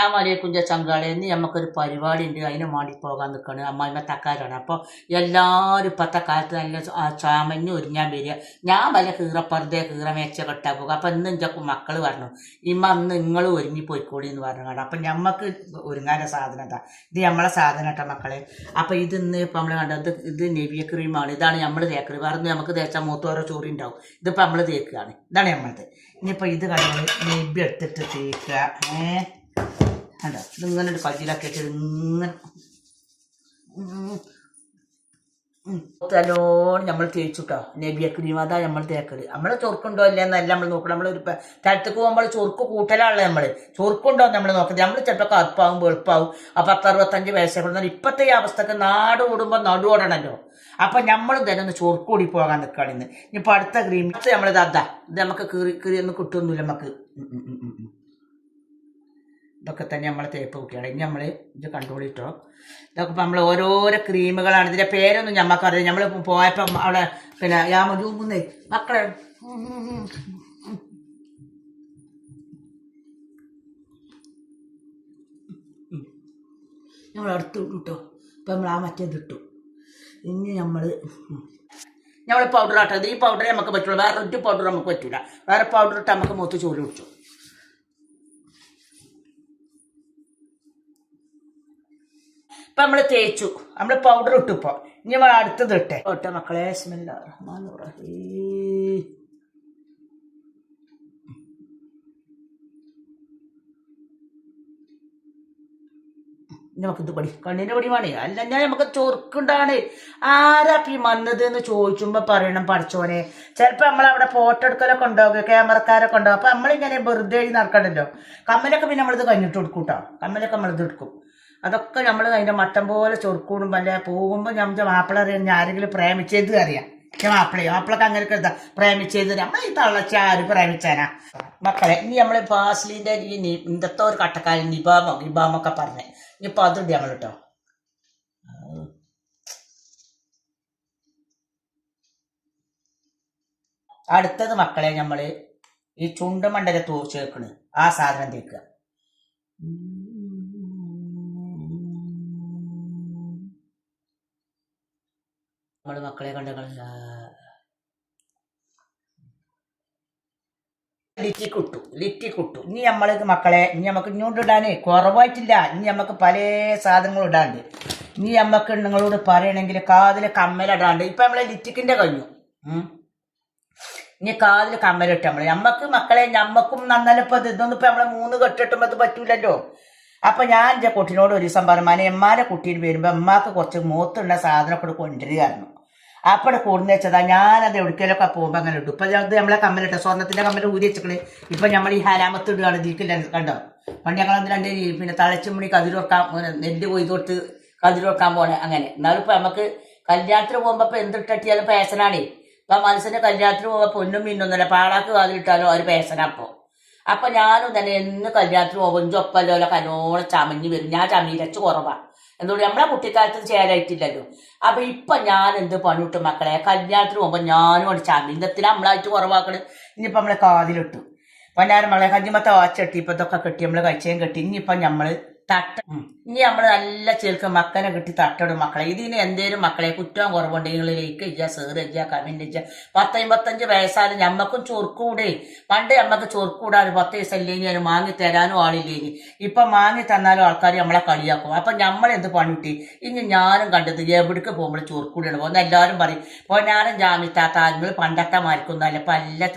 അസ്സാമലൈക്കും ചങ്കാളെ ഇന്ന് നമുക്കൊരു പരിപാടി ഉണ്ട് അതിന് മാടി പോകാൻ നിൽക്കണ് അമ്മായിമ്മ തക്കാരാണ്. അപ്പോൾ എല്ലാവരും ഇപ്പോഴത്തെ കാലത്ത് നല്ല ചാമഞ്ഞ് ഒരുങ്ങാൻ വരിക. ഞാൻ വല്ല കീറപ്പറുതെ കീറമേച്ച കെട്ടാൻ പോകും അപ്പം ഇന്ന് എന്റെ മക്കൾ പറഞ്ഞു ഇമ്മ അന്ന് നിങ്ങൾ ഒരുങ്ങി പോയിക്കോളി എന്ന് പറഞ്ഞു കാണാം അപ്പം ഞമ്മക്ക് ഒരുങ്ങാന്റെ സാധനം ഇതാ. ഇത് നമ്മളെ സാധനം കേട്ടോ മക്കളെ. അപ്പം ഇത് ഇന്ന് ഇപ്പം നമ്മൾ കണ്ടത് ഇത് നെവിയ ക്രീമാണ്. ഇതാണ് നമ്മൾ തേക്കറി വേറെ നമുക്ക് തേച്ചാൽ മൂത്തോരോ ചോറി ഉണ്ടാവും. ഇതിപ്പോൾ നമ്മൾ തേക്കുകയാണ് ഇതാണ് നമ്മളത് ഇനിയിപ്പോൾ ഇത് കണ്ടത് നെബി എടുത്തിട്ട് തേക്കുക ഏഹ് കണ്ടോ? ഇതിങ്ങനെ ഒരു കയ്യിലാക്കി ഇങ്ങനെ നല്ലോണം നമ്മൾ തേച്ചുട്ടോ നബിയ ക്രീം അതാ നമ്മൾ തേക്കൽ. നമ്മളെ ചൊറുക്കുണ്ടോ അല്ലേ എന്നല്ല നമ്മൾ നോക്കണം നമ്മൾ ഒരു സ്ഥലത്തേക്ക് പോകുമ്പോൾ ചൊറുക്ക് കൂട്ടലാണല്ലോ നമ്മൾ ചൊറുക്കുണ്ടോ നമ്മൾ നോക്കുന്നത് നമ്മൾ ചിലപ്പോൾ കറുപ്പാവും വെളുപ്പാവും. ആ പത്തറുപത്തഞ്ച് വയസ്സൊക്കെ ഇപ്പോഴത്തെ ഈ അവസ്ഥക്ക് നാട് ഓടുമ്പോൾ നടുവോടണല്ലോ അപ്പം നമ്മൾ തന്നെ ഒന്ന് ചൊറുക്കൂടി പോകാൻ നിൽക്കുകയാണ് ഇന്ന്. അടുത്ത ക്രീം നമ്മൾ അതാ ഇത് നമുക്ക് കീറി കീറി ഒന്നും കിട്ടുമൊന്നുമില്ല നമുക്ക്. ഇതൊക്കെ തന്നെ നമ്മൾ തേപ്പ് കുട്ടിയാണ് ഇനി നമ്മൾ ഇത് കണ്ടുപിടിട്ടോ. ഇതൊക്കെ ഇപ്പം നമ്മൾ ഓരോരോ ക്രീമുകളാണ് ഇതിന്റെ പേരൊന്നും ഞമ്മക്കറിയാം നമ്മൾ പോയപ്പം അവിടെ പിന്നെ യാമജൂമുന്നേ മക്കളെ. നമ്മൾ അടുത്ത് കിട്ടോ ഇപ്പം നമ്മൾ ആ മറ്റേത് ഇട്ടു. ഇനി നമ്മൾ നമ്മൾ പൗഡർ ആട്ടോ. ഇത് ഈ പൗഡറേ നമുക്ക് പറ്റുള്ളൂ. വേറെ ഒരു പൗഡർ നമുക്ക് പറ്റില്ല വേറെ പൗഡർ ഇട്ട് നമുക്ക് മൂത്ത് ചോറ് പിടിച്ചു. ഇപ്പൊ നമ്മൾ തേച്ചു. നമ്മൾ പൗഡർ ഇട്ടു ഇപ്പൊ ഇനി നമ്മൾ അടുത്തത് ഇട്ടെ. ഓട്ടെ മക്കളെ റഹീം. ഇനി നമുക്കിത് കണ്ണിന്റെ പടി വേണേ അല്ല ഞാൻ നമുക്ക് ചൊറുക്കുണ്ടാണ്. ആരാ ഈ വന്നത് എന്ന് ചോദിച്ചുമ്പോ പറയണം പഠിച്ചോനെ ചിലപ്പോ നമ്മളവിടെ ഫോട്ടോ എടുക്കലൊക്കെ ഉണ്ടാവും ക്യാമറക്കാരൊക്കെ ഉണ്ടാവും അപ്പൊ നമ്മളിങ്ങനെ വെറുതെ നടക്കണ്ടല്ലോ. കമ്മലൊക്കെ പിന്നെ നമ്മളിത് കഴിഞ്ഞിട്ട് കൊടുക്കും കേട്ടോ കമ്മലൊക്കെ നമ്മളിത് എടുക്കും. അതൊക്കെ നമ്മൾ അതിന്റെ മട്ടം പോലെ ചൊറുക്കൂടും വല്ല പോകുമ്പോൾ നമ്മുടെ മാപ്പിള അറിയാം ഞാൻ ആരെങ്കിലും പ്രേമിച്ചത് അറിയാം. ഞാൻ മാപ്പിളയോ മാപ്പിളക്ക് അങ്ങനെ കരുതാം പ്രേമിച്ചത് നമ്മൾ ഈ തള്ളച്ച ആര് പ്രേമിച്ചാനാ? മക്കളെ ഇനി നമ്മൾ ഫാസ്ലിന്റെ ഈ ഇന്നത്തെ ഒരു കട്ടക്കാരൻ നിബാമോ നിബാമൊക്കെ പറഞ്ഞേ. ഇനിയിപ്പോൾ അതുണ്ട് നമ്മൾ കേട്ടോ അടുത്തത് മക്കളെ നമ്മൾ ഈ ചുണ്ടുമണ്ടല തൂ വെക്കണ്. ആ സാധനം തേക്കുക നമ്മൾ മക്കളെ കണ്ട ലിറ്റി കുട്ടു ലിറ്റി കുട്ടു. ഇനി നമ്മളെ മക്കളെ ഇനി നമുക്ക് ഇങ്ങോട്ട് ഇടാനേ കുറവായിട്ടില്ല. ഇനി നമുക്ക് പല സാധനങ്ങളും ഇടാണ്ട്. ഇനി നമ്മക്ക് നിങ്ങളോട് പറയണമെങ്കിൽ കാതിൽ കമ്മലിടാണ്ട് ഇപ്പൊ നമ്മളെ ലിറ്റിക്കിന്റെ കഴിഞ്ഞു. ഇനി കാതിൽ കമ്മലിട്ട് നമ്മൾ നമ്മക്ക് മക്കളെ നമ്മക്കും നന്നലപ്പോ ഇത് ഇതൊന്നും ഇപ്പൊ നമ്മളെ മൂന്ന് കെട്ടിട്ടുമ്പോ അത് പറ്റൂലല്ലോ. അപ്പൊ ഞാൻ എന്റെ കുട്ടിനോട് ഒരു ദിവസം പറഞ്ഞു മനെ എമ്മാരെ കുട്ടിയിൽ വരുമ്പോ എമ്മാക്ക് കുറച്ച് മൂത്തുള്ള സാധനം കൂടെ കൊണ്ടുവരികയായിരുന്നു. അപ്പോൾ കൂടുന്ന വെച്ചതാ. ഞാനത് എവിടേക്കെങ്കിലൊക്കെ പോകുമ്പോൾ അങ്ങനെ ഇട്ടു ഇപ്പൊ അത് നമ്മളെ കമ്മലിട്ടോ സ്വർണത്തിന്റെ കമ്മൽ ഊരി വെച്ചിട്ട് ഇപ്പൊ നമ്മൾ ഈ ഹരാമത്ത് ഇടുകയാണ് ഇതിക്കില്ല കണ്ടോ? പണ്ട് ഞങ്ങൾ രണ്ട് പിന്നെ തളച്ചുമണി കതിരൊക്കാൻ നെല്ല് കൊയ്ത് കൊടുത്ത് വെക്കാൻ പോണെ അങ്ങനെ. എന്നാലും ഇപ്പൊ നമുക്ക് കല്യാണത്തിന് പോകുമ്പോ ഇപ്പൊ എന്തിട്ടിയാലും പേസനാണേ ഇപ്പൊ മനസ്സിന്റെ കല്യാണത്തിന് പോകുമ്പോ പൊന്നും മിന്നൊന്നുമല്ല പാടാക്ക് കാതിലിട്ടാലോ ഒരു പേസന അപ്പൊ അപ്പൊ ഞാനും തന്നെ എന്ന് കല്യാണത്തിന് പോകുമ്പോൾ ഒപ്പല്ലോ കനോളം ചമഞ്ഞ് വരും. ഞാൻ ചമീരച്ച് കുറവാ. എന്തുകൊണ്ട് നമ്മളെ കുട്ടിക്കാലത്ത് ചേരായിട്ടില്ലല്ലോ അപ്പൊ ഇപ്പൊ ഞാൻ എന്ത് പണിട്ടു മക്കളെ? കല്യാണത്തിന് പോകുമ്പോ ഞാനും അവിടെ ഇന്നത്തിന് നമ്മളായിട്ട് കുറവാക്കണ്. ഇനിയിപ്പൊ നമ്മളെ കാതിലിട്ടു. പണ്ടാരം മകളെ കഞ്ഞിമത്തെ വാച്ചെട്ടി ഇപ്പൊ ഇതൊക്കെ കെട്ടി നമ്മൾ കഴിച്ചേം കെട്ടി. ഇനിയിപ്പൊ നമ്മൾ തട്ട. ഇനി നമ്മൾ നല്ല ചേർക്ക് മക്കനെ കിട്ടി തട്ടിടും മക്കളെ. ഇതിന് എന്തേലും മക്കളെ കുറ്റവും കുറവുണ്ടെങ്കിൽ ലൈക്ക് ഇജ്ജ സേറ് ഇജ്ജ കമന്റ് ചെയ്യുക പത്തമ്പത്തഞ്ച് വയസ്സായാലും ഞമ്മക്കും ചൊറുക്കൂടെ. പണ്ട് ഞമ്മക്ക് ചൊറുക്കൂടാതെ പത്ത് വയസ്സല്ലെങ്കിൽ അതിന് മാങ്ങി തരാനും ആളില്ലേനി ഇപ്പൊ മാങ്ങി തന്നാലും ആൾക്കാർ നമ്മളെ കളിയാക്കും. അപ്പൊ നമ്മൾ എന്ത് പണിട്ടി? ഇനി ഞാനും കണ്ടത് എവിടേക്ക് പോകുമ്പോൾ ചൊറുക്കൂടിയാണ് പോകുന്നത്. എല്ലാവരും പറയും ഇപ്പോൾ ഞാനും ജാമ്യത്താത്ത ആരും പണ്ടത്തെ മാർക്കൊന്നല്ല ഇപ്പൊ എല്ലാ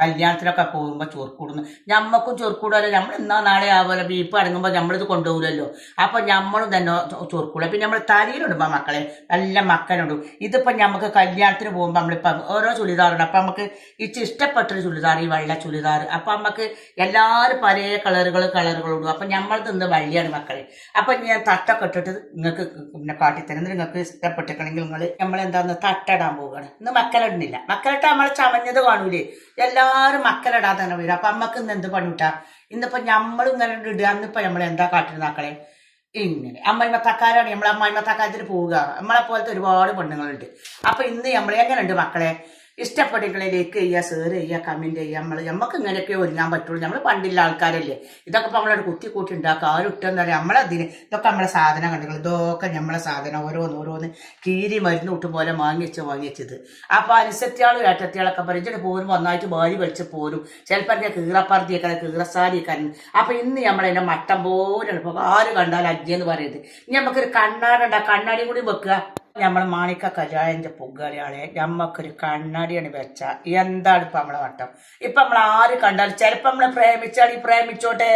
കല്യാണത്തിനൊക്കെ പോകുമ്പോൾ ചൊറുക്കൂടുന്നു. ഞമ്മക്കും ചൊറുക്കൂടാലോ. നമ്മൾ എന്നാ നാളെ ആവുമല്ലോ ബീപ്പ് അടങ്ങുമ്പോൾ നമ്മളിത് കൊണ്ടുപോകില്ലല്ലോ അപ്പൊ നമ്മളും തന്നെ ചൊറുക്കൂടും പിന്നെ നമ്മൾ തലയിലിടുമ്പോ മക്കളെ. നല്ല മക്കനുണ്ട്. ഇതിപ്പോ നമുക്ക് കല്യാണത്തിന് പോകുമ്പോൾ നമ്മളിപ്പോ ഓരോ ചുരിദാറുണ്ട്. അപ്പൊ നമുക്ക് ഇച്ചിരി ഇഷ്ടപ്പെട്ടൊരു ചുരിദാർ ഈ വെള്ള ചുരിദാർ. അപ്പൊ നമുക്ക് എല്ലാവരും പല കളറുകൾ കളറുകളുണ്ട് അപ്പൊ നമ്മൾ തിന്ന് വള്ളിയാണ് മക്കളെ. അപ്പൊ ഞാൻ തട്ടൊക്കെ ഇട്ടിട്ട് നിങ്ങൾക്ക് പിന്നെ കാട്ടിത്തരുന്നത് നിങ്ങൾക്ക് ഇഷ്ടപ്പെട്ടിട്ടുണ്ടെങ്കിൽ നിങ്ങൾ നമ്മൾ എന്താന്ന് തട്ടിടാൻ പോവുകയാണ് ഇന്ന് മക്കളിടുന്നില്ല മക്കളിട്ട് നമ്മൾ ചമഞ്ഞത് കാണൂലേ. എല്ലാവരും മക്കളിടാൻ തന്നെ വരും. അപ്പൊ നമുക്ക് ഇന്ന് എന്ത് പണിട്ടാ ഇന്നിപ്പോ നമ്മളും ഇങ്ങനെ ഇടുക. അന്നിപ്പോ നമ്മൾ എന്താ കാട്ടിരുന്ന മക്കളെ? ഇങ്ങനെ. അമ്മായിമ്മ തക്കാരാണ് നമ്മൾ അമ്മായിമ്മ തക്കാരത്തിൽ പോവുക. നമ്മളെ പോലത്തെ ഒരുപാട് പെണ്ണുങ്ങളുണ്ട്. അപ്പൊ ഇന്ന് നമ്മൾ എങ്ങനെയുണ്ട് മക്കളെ? ഇഷ്ടപ്പെട്ടെങ്കിൽ ലൈക്ക് ചെയ്യുക ഷെയർ ചെയ്യുക കമന്റ് ചെയ്യുക. നമ്മൾ നമുക്ക് ഇങ്ങനെയൊക്കെ ഒരുങ്ങാൻ പറ്റുള്ളൂ. നമ്മൾ പണ്ടില്ല ആൾക്കാരല്ലേ. ഇതൊക്കെ ഇപ്പോൾ നമ്മളൊരു കുത്തി കൂട്ടി ഉണ്ടാക്കുക. ആരും ഇട്ടെന്ന് പറയാം നമ്മളതിന് ഇതൊക്കെ നമ്മളെ സാധനം കണ്ടുകൾ ഇതൊക്കെ നമ്മളെ സാധനം. ഓരോന്ന് ഓരോന്ന് കീരി മരുന്ന് കൂട്ടും പോലെ വാങ്ങിച്ച് വാങ്ങിച്ചത് അപ്പൊ അനുസരിച്ചാളും ഏട്ടത്തിയാളൊക്കെ പറഞ്ഞിട്ട് പോരും. ഒന്നായിട്ട് വാരി വലിച്ച് പോരും. ചിലപ്പോൾ എനിക്ക് കീറപ്പറത്തിയൊക്കെ കീറസാരിയൊക്കെ അപ്പോൾ ഇന്ന് നമ്മളതിന്റെ മട്ടം പോലെ ആര് കണ്ടാലും അജ്ജെന്ന് പറയുന്നത് ഇനി നമുക്കൊരു കണ്ണാടി ഉണ്ടാ? കണ്ണാടി കൂടി വെക്കുക. നമ്മൾ മാണിക്ക കജായന്റെ പൊങ്കാളിയാളെ നമ്മക്കൊരു കണ്ണാടിയാണ് വെച്ച. എന്താണ് ഇപ്പൊ നമ്മളെ വട്ടം? ഇപ്പൊ നമ്മൾ ആര് കണ്ടാലും ചിലപ്പോ നമ്മളെ പ്രേമിച്ചാൽ ഈ പ്രേമിച്ചോട്ടെ.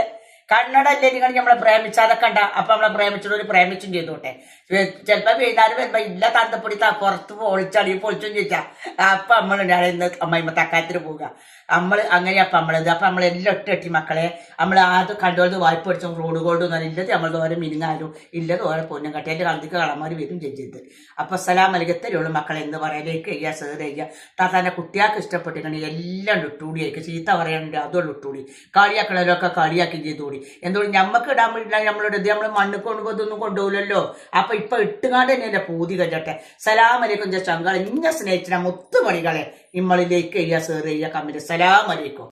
കണ്ണടല്ലേ നിങ്ങൾ നമ്മളെ പ്രേമിച്ചാതെ കണ്ട അപ്പൊ നമ്മളെ പ്രേമിച്ചോട് പ്രേമിച്ചും ചെയ്തോട്ടെ. ചിലപ്പോ വൈകുന്നേരം വരുമ്പോ ഇല്ല തന്തപ്പൊടി താ പുറത്ത് പൊളിച്ചാടി പൊളിച്ചും ചോദിച്ചാ അപ്പൊ നമ്മൾ ഇന്ന് അമ്മയമ്മ തക്കാത്തിന് പോവുക. നമ്മൾ അങ്ങനെയാ അപ്പൊ നമ്മളത് അപ്പൊ നമ്മളെല്ലാം ഒട്ടി ഒട്ടി മക്കളെ. നമ്മൾ ആദ്യം കണ്ടോളത് വായ്പ പഠിച്ചും റോഡ് ഗോൾഡ് എന്ന് ഇല്ലത് നമ്മൾ ഓരോ മിനിങ്ങാലും ഇല്ലത് ഓരോ പൊന്നും കട്ടി. എന്റെ കളത്തിക്ക് കളമാര് വരും ചെയ്യരുത് അപ്പൊ സലാം അലികത്തരുള്ളൂ മക്കളെ. എന്ന് പറയാനേക്ക് ചെയ്യാ സേർ ചെയ്യാ താത്താന്റെ കുട്ടികൾക്ക് ഇഷ്ടപ്പെട്ടിട്ടുണ്ടെങ്കിൽ എല്ലാം ഇട്ടുകൂടി ആയിരിക്കും ചീത്ത പറയാനുണ്ട്. അതുകൊണ്ട് ഇട്ടുകൂടി കളിയാക്കണവരൊക്കെ കളിയാക്കി ചെയ്തുകൂടി എന്തുകൊണ്ട് ഞമ്മക്ക് ഇടാൻ വേണ്ടി നമ്മളുടെ ഇത്. നമ്മൾ മണ്ണ് കൊണ്ടുപോ ഇതൊന്നും കൊണ്ടുപോകില്ലല്ലോ അപ്പൊ ഇപ്പൊ ഇട്ടുകാണ്ട് തന്നെ എന്റെ പൂതി കഴിഞ്ഞട്ടെ സലാം അലൈക്കും ചങ്കാളെ. ഇങ്ങനെ സ്നേഹിച്ചിന മുത്തുമണികളെ. ഇമ്മളിലേക്ക് എഴുതിയ സേർ ചെയ്യാ കമ്മിറ്റ് സലാം അലൈക്കും.